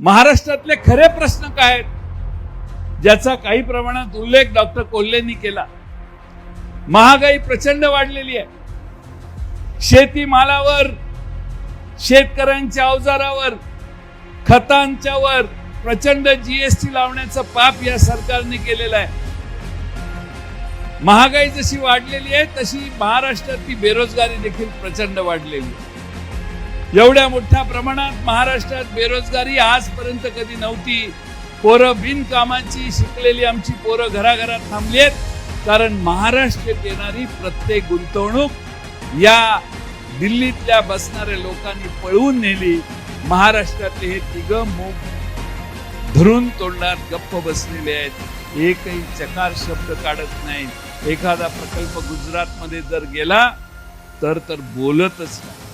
महाराष्ट्रातले खरे प्रश्न काय आहेत? ज्याचा काही प्रमाणात उल्लेख डॉक्टर कोल्हेंनी केला. महागाई प्रचंड वाढलेली आहे. शेतीमालावर शेतकऱ्यांच्या अवजारावर खतांच्या वर प्रचंड जीएसटी लावण्याचं पाप या सरकारने केलेलं आहे. महागाई जशी वाढलेली आहे तशी महाराष्ट्रातली बेरोजगारी देखील प्रचंड वाढलेली आहे. एवढ्या मोठ्या प्रमाणात महाराष्ट्रात बेरोजगारी आजपर्यंत कधी नव्हती. पोरं बिनकामाची शिकलेली आमची पोरं घराघरात थांबली आहेत. कारण महाराष्ट्रात येणारी प्रत्येक गुंतवणूक या दिल्लीतल्या बसणाऱ्या लोकांनी पळवून नेली. महाराष्ट्रातले हे तिघ मूग धरून तोंडात गप्प बसलेले आहेत. एकही चकार शब्द काढत नाहीत एखादा प्रकल्प गुजरातमध्ये जर गेला तर तर बोलतच नाही.